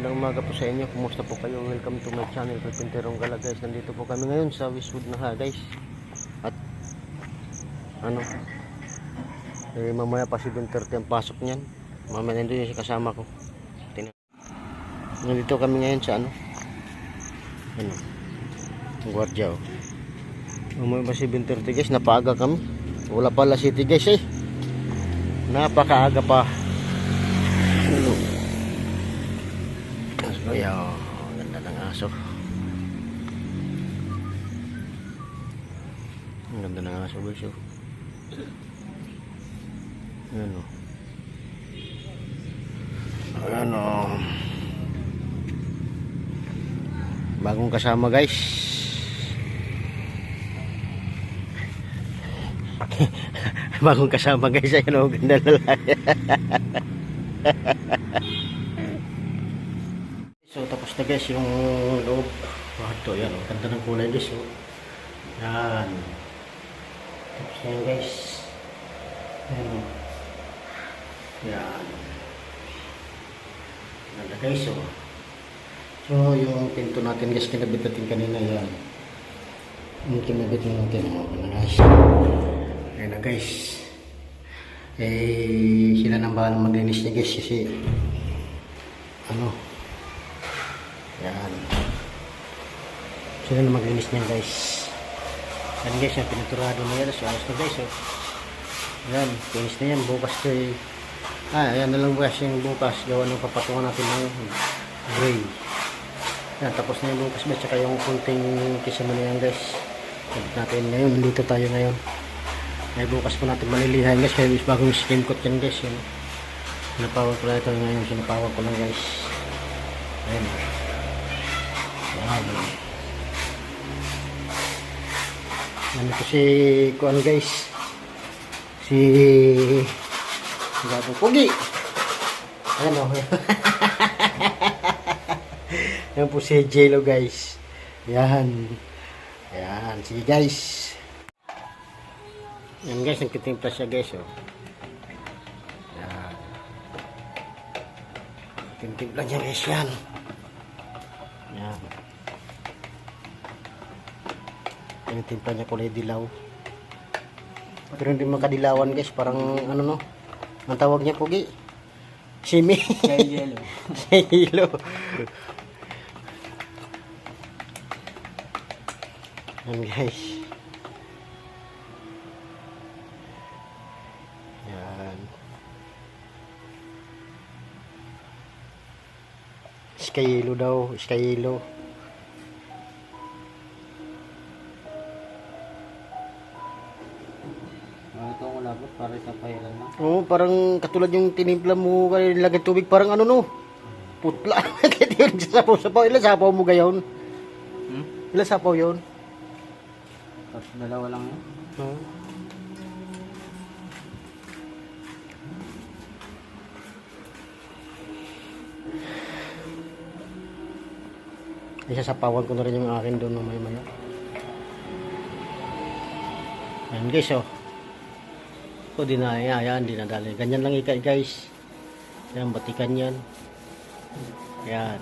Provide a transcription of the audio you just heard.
magandang umaga po sa inyo. Kumusta po kayo? Welcome to my channel, Pipinterong Gala guys. Nandito po kami ngayon sa Westwood na ha guys. At ano, eh, mamaya pa 7.30 ang pasok niyan. Mamaya nandun yung kasama ko. Nandito kami ngayon sa ano, ano, ang gwardiya oh. Mamaya pa 7.30 guys, napaaga kami. Wala pala city guys eh. Napakaaga pa. Ano? Kaya, oh, ganda ng aso. Ang ganda ng aso guys oh. Ano? Ano? Bagong kasama guys. Bagong kasama guys. Ayun oh, ganda lalaki. So tapos na guys yung loob. Wato yan. Oh. Ganda ng kulay guys. Oh. Yan. Tapos na yan guys. Yan. oh. Yan. Ganda guys. Oh. So yung pinto natin guys kinabit natin kanina yan. Yung kinabit na natin. Oh, ganda guys. Ayan na guys. Eh, sila nang bahala maglinis niya guys kasi ano yan. Sila na maglinis niyan guys. Yan guys, yung pinaturado na yan. So, ayos na guys. Oh. Yan, finish na yan. Bukas ko eh. Ah, yan na lang guys yung bukas. Gawa ng papatungan natin ng gray. Yan, tapos na yung bukas ba. Tsaka yung kunting kisama na yan guys. Sabit natin ngayon. Dito tayo ngayon. Ay bukas po natin malilihan guys. Kaya bagong skin coat yan guys. Yan. Sinapawag ko lang ito ngayon. Sinapawag ko lang guys. Ayan. Yan. Ano po si Kuan guys? Si Gabo Pugi. Ayan o. Yan po si Jello guys. Yan. Yan. Sige guys. Yan guys, nagtitimpla siya guys oh. Yan. Tintimpla niya guys yan. Yan. Tinitimpla niya kulay dilaw. Pero hindi makadilawan guys, parang ano no. Ang tawag niya pugi. Simi. Kay yellow. Hilo. Yan guys. Yan. Sky yellow daw, sky yellow. Para sa pahiran na. Oo, parang katulad yung tinimpla mo kay lagay tubig, parang ano no. Putla. Kaya yun sa sapaw sapaw. Ilan sapaw mo gayon? Hmm? Ilan sapaw yun? Tapos dalawa lang yun. Oo. Isasapawan ko na rin yung akin doon mamaya maya. Ayan guys oh. So di na, yan, yan, di nadali. Ganyan lang ika guys. Yan, batikan yan. Yan.